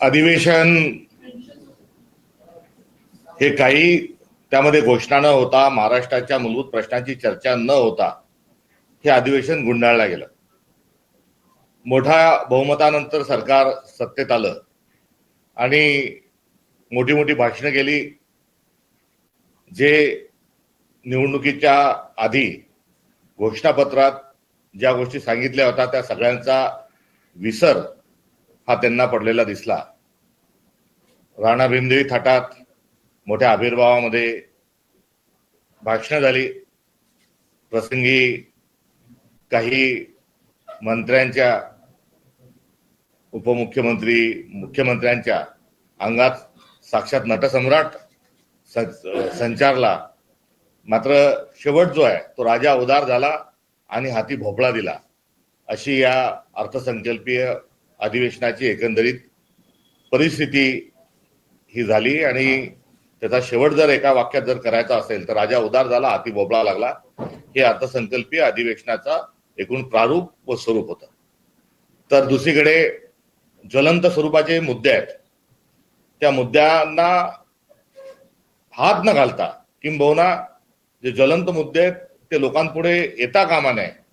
अधिवेशन हे काही त्यामध्ये घोषणा न होता महाराष्ट्राच्या मूलभूत प्रश्नांची चर्चा न होता हे अधिवेशन गुंडाळलं गेलं. मोठ्या बहुमतानंतर सरकार सत्तेत आलं आणि मोठी मोठी भाषणं केली. जे निवडणुकीच्या आधी घोषणापत्रात ज्या गोष्टी सांगितल्या होत्या त्या सगळ्यांचा विसर हा त्यांना पडलेला दिसला. राणा भीमदेवी थाटात मोठ्या आविर्भावामध्ये भाषणं झाली. प्रसंगी काही मंत्र्यांच्या उपमुख्यमंत्री मुख्यमंत्र्यांच्या अंगात साक्षात नटसम्राट संचारला. मात्र शेवट जो आहे तो राजा उदार झाला आणि हाती भोपळा दिला. अशी या अर्थसंकल्पीय अधिवेशनाची एकंदरीत परिस्थिती ही झाली आणि त्याचा शेवट जर एका वाक्यात जर करायचा असेल तर राजा उदार झाला हाती बोबळा लागला. हे अर्थसंकल्पीय अधिवेशनाचा एकूण प्रारूप व स्वरूप होतं. तर दुसरीकडे ज्वलंत स्वरूपाचे मुद्दे आहेत. त्या मुद्द्यांना हात न घालता किंबहुना जे ज्वलंत मुद्दे आहेत ते लोकांपुढे येता कामा नये.